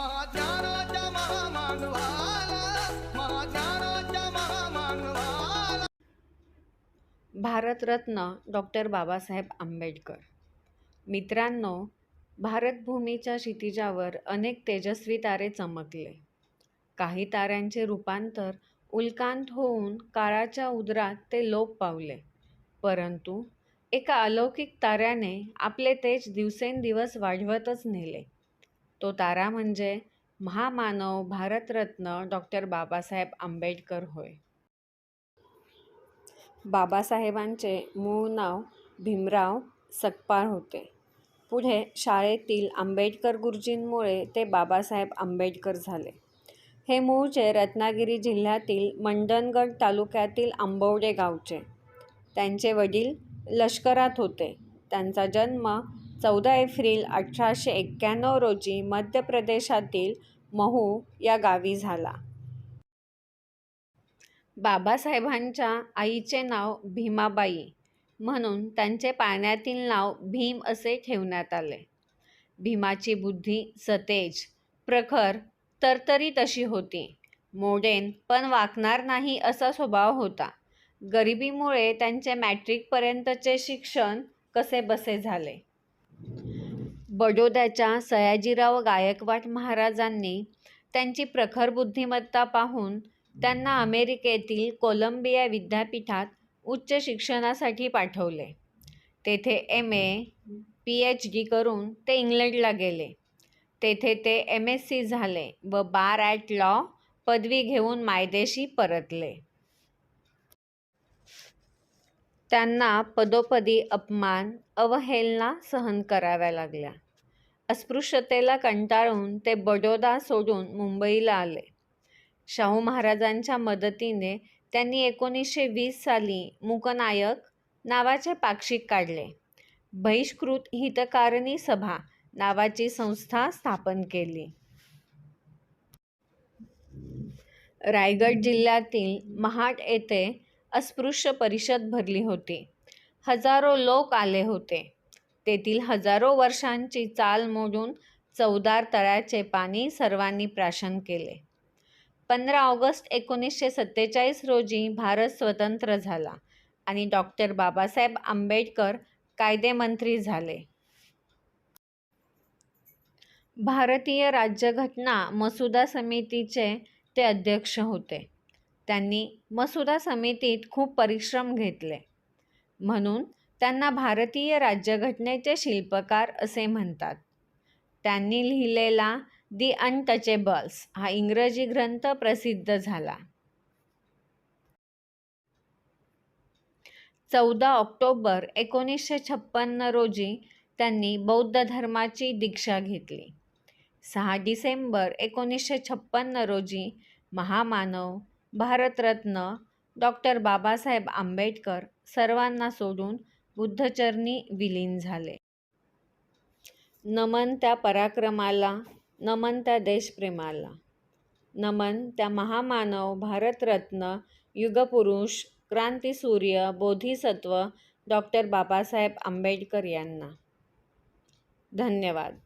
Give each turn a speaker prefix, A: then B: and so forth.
A: महाज्ञानाच्या महामानवाला महाज्ञानाच्या महामानवाला
B: भारतरत्न डॉक्टर बाबासाहेब आंबेडकर. मित्रांनो भारतभूमीच्या क्षितिजावर अनेक तेजस्वी तारे चमकले. काही ताऱ्यांचे रूपांतर उल्कांत होऊन काळाच्या उदरात ते लोप पावले. परंतु एका अलौकिक ताऱ्याने आपले तेज दिवसेंदिवस वाढवतच नेले. तो तारा म्हणजे महामानव भारतरत्न डॉक्टर बाबासाहेब आंबेडकर होय. बाबासाहेबांचे मूळ नाव भीमराव सकपाळ होते. पुढे शाळेतील आंबेडकर गुरुजींमुळे ते बाबासाहेब आंबेडकर झाले. हे मूळचे रत्नागिरी जिल्ह्यातील मंडणगड तालुक्यातील आंबवडे गावचे. त्यांचे वडील लष्करात होते. त्यांचा जन्म चौदा एप्रिल अठराशे एक्क्याण्णव रोजी मध्य प्रदेशातील महू या गावी झाला. बाबासाहेबांच्या आईचे नाव भीमाबाई म्हणून त्यांचे पाण्यातील नाव भीम असे ठेवण्यात आले. भीमाची बुद्धी सतेज प्रखर तरतरी तशी होती. मोडेन पण वाकणार नाही असा स्वभाव होता. गरिबीमुळे त्यांचे मॅट्रिकपर्यंतचे शिक्षण कसे बसे झाले? बडोद्याच्या सयाजीराव गायकवाड महाराजांनी त्यांची प्रखर बुद्धिमत्ता पाहून त्यांना अमेरिकेतील कोलंबिया विद्यापीठात उच्च शिक्षणासाठी पाठवले. तेथे M A P H D करून ते इंग्लंडला गेले. तेथे ते एम एस सी झाले व बार ॲट लॉ पदवी घेऊन मायदेशी परतले. त्यांना पदोपदी अपमान अवहेलना सहन कराव्या लागल्या. अस्पृश्यतेला कंटाळून ते बडोदा सोडून मुंबईला आले. शाहू महाराजांच्या मदतीने त्यांनी एकोणीसशे वीस साली मूकनायक नावाचे पाक्षिक काढले. बहिष्कृत हितकारणी सभा नावाची संस्था स्थापन केली. रायगड जिल्ह्यातील महाड येथे अस्पृश्य परिषद भरली होती. हजारो लोक आले होते. तेथील हजारो वर्षांची चाल मोडून चवदार तळ्याचे पाणी सर्वांनी प्राशन केले. पंधरा ऑगस्ट एकोणीसशे सत्तेचाळीस रोजी भारत स्वतंत्र झाला आणि डॉक्टर बाबासाहेब आंबेडकर कायदेमंत्री झाले. भारतीय राज्यघटना मसुदा समितीचे ते अध्यक्ष होते. त्यांनी मसुदा समितीत खूप परिश्रम घेतले. म्हणून त्यांना भारतीय राज्यघटनेचे शिल्पकार असे म्हणतात. त्यांनी लिहिलेला दी अनटचेबल्स हा इंग्रजी ग्रंथ प्रसिद्ध झाला. चौदा ऑक्टोबर एकोणीसशे छप्पन्न रोजी त्यांनी बौद्ध धर्माची दीक्षा घेतली. सहा डिसेंबर एकोणीसशे छप्पन्न रोजी महामानव भारतरत्न डॉक्टर बाबासाहेब आंबेडकर सर्वांना सोडून बुद्धचरणी विलीन झाले. नमन त्या पराक्रमाला नमन त्या देशप्रेमाला नमन त्या महामानव भारतरत्न युगपुरुष क्रांतीसूर्य बोधिसत्व डॉक्टर बाबासाहेब आंबेडकर यांना. धन्यवाद.